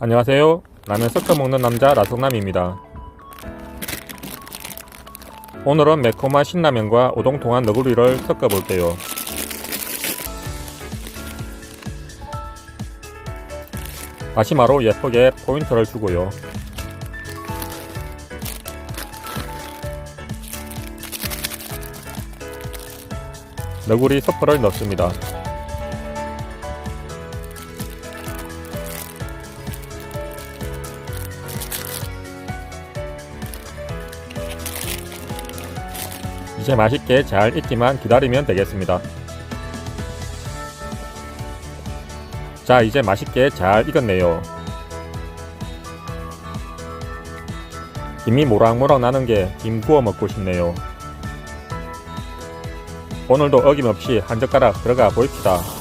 안녕하세요. 라면 섞어 먹는 남자 라성남입니다. 오늘은 매콤한 신라면과 오동통한 너구리를 섞어 볼게요. 다시마로 예쁘게 포인트를 주고요. 너구리 서퍼를 넣습니다. 이제 맛있게 잘 익기만 기다리면 되겠습니다. 자, 이제 맛있게 잘 익었네요. 김이 모락모락 나는 게 김 구워 먹고 싶네요. 오늘도 어김없이 한 젓가락 들어가 보입시다.